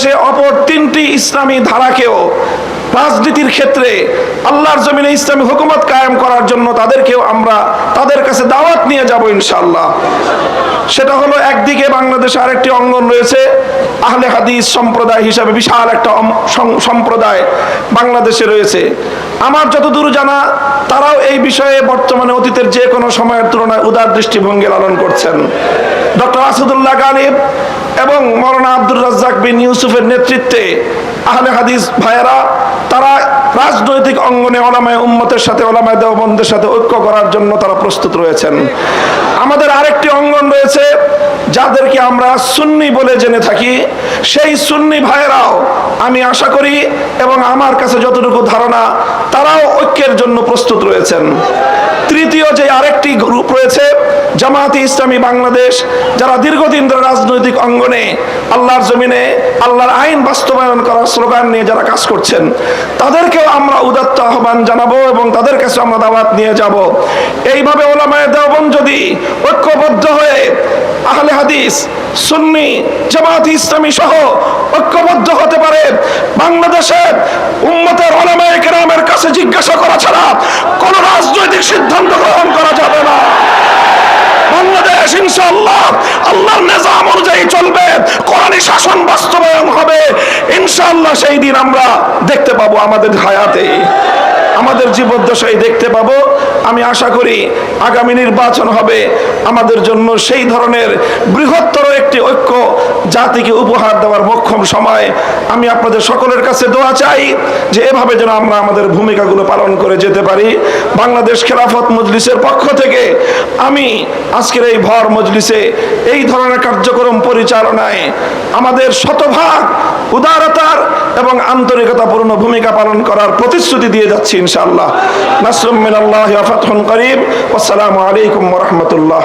বাংলাদেশে অপর তিনটি ইসলামী ধারাকেও রাজনীতির ক্ষেত্রে আল্লাহর জমিনে ইসলামী হুকুমত কায়েম করার জন্য তাদেরকেও আমরা তাদের কাছে দাওয়াত নিয়ে যাব ইনশাল্লাহ সেটা হলো একদিকে বাংলাদেশে আরেকটি অঙ্গন রয়েছে, আহলে হাদিস সম্প্রদায় হিসাবে বিশাল একটা সম্প্রদায় বাংলাদেশে রয়েছে। আমার যতদূর জানা, তারাও এই বিষয়ে বর্তমানে অতীতের যে কোনো সময়ের তুলনায় উদার দৃষ্টিভঙ্গি লালন করছেন। ডক্টর আসাদুল্লাহ গালিব এবং মৌলানা আব্দুর রাজ্জাক বিন ইউসুফের নেতৃত্বে আহলে হাদিস ভাইয়েরা, তারা রাজনৈতিক অঙ্গনে ওলামায় উম্মতের সাথে, ওলামায় দেওবন্দের সাথে ঐক্য করার জন্য তারা প্রস্তুত রয়েছেন। আমাদের আরেকটি অঙ্গন রয়েছে, যাদেরকে আমরা সুন্নি বলে জেনে থাকি। সেই সুন্নি ভাইয়েরাও আমি আশা করি এবং আমার কাছে যতটুকু ধারণা, তারাও ঐক্যের জন্য প্রস্তুত রয়েছেন। তৃতীয় যে আরেকটি গ্রুপ রয়েছে জামায়াতে ইসলামী বাংলাদেশ, যারা দীর্ঘদিন ধরে রাজনৈতিক অঙ্গনে আল্লাহর জমিনে, আল্লাহর আইন বাস্তবায়ন করার স্লোগান নিয়ে যারা কাজ করছেন, তাদেরকেও আমরা উদাত্ত আহ্বান জানাব এবং তাদের কাছে আমরা দাওয়াত নিয়ে যাব। এইভাবে ওলামায় দেওবন যদি ঐক্যবদ্ধ হয়ে আহলে হাদিস, সুন্নি জামাত ইসলামী সহ ঐক্যবদ্ধ হতে পারে, বাংলাদেশের উম্মতের ওলামায়ে কেরামের কাছে জিজ্ঞাসা করা ছাড়া কোন রাজনৈতিক সিদ্ধান্ত গ্রহণ করা যাবে না ইনশাআল্লাহ, আল্লাহর নিজাম অনুযায়ী চলবে শাসন বাস্তবায়ন হবে। সেই দিন আমরা দেখতে পাবো আমাদের হায়াতে। আমাদের জীবদ্দশায় দেখতে পাবো। আমি আশা করি আগামী নির্বাচন হবে। আমাদের জন্য সেই ধরনের ঐক্য জাতিকে উপহার দেওয়ার মক্ষম সময়। আমি আপনাদের সকলের কাছে দোয়া চাই যে এভাবে যেন আমরা আমাদের ভূমিকাগুলো পালন করে যেতে পারি। বাংলাদেশ খেলাফত মজলিসের পক্ষ থেকে আমি আজকের এই ভর মজলিসে এই ধরনের কার্যক্রম পরিচালনায় আমাদের শতভাগ উদারতার এবং আন্তরিকতাপূর্ণ ভূমিকা পালন করার প্রতিশ্রুতি দিয়ে যাচ্ছি ইনশাআল্লাহ। নাসরুম মিনাল্লাহি ওয়া ফাতহুন করিম। আসসালামু আলাইকুম ওয়া রাহমাতুল্লাহ।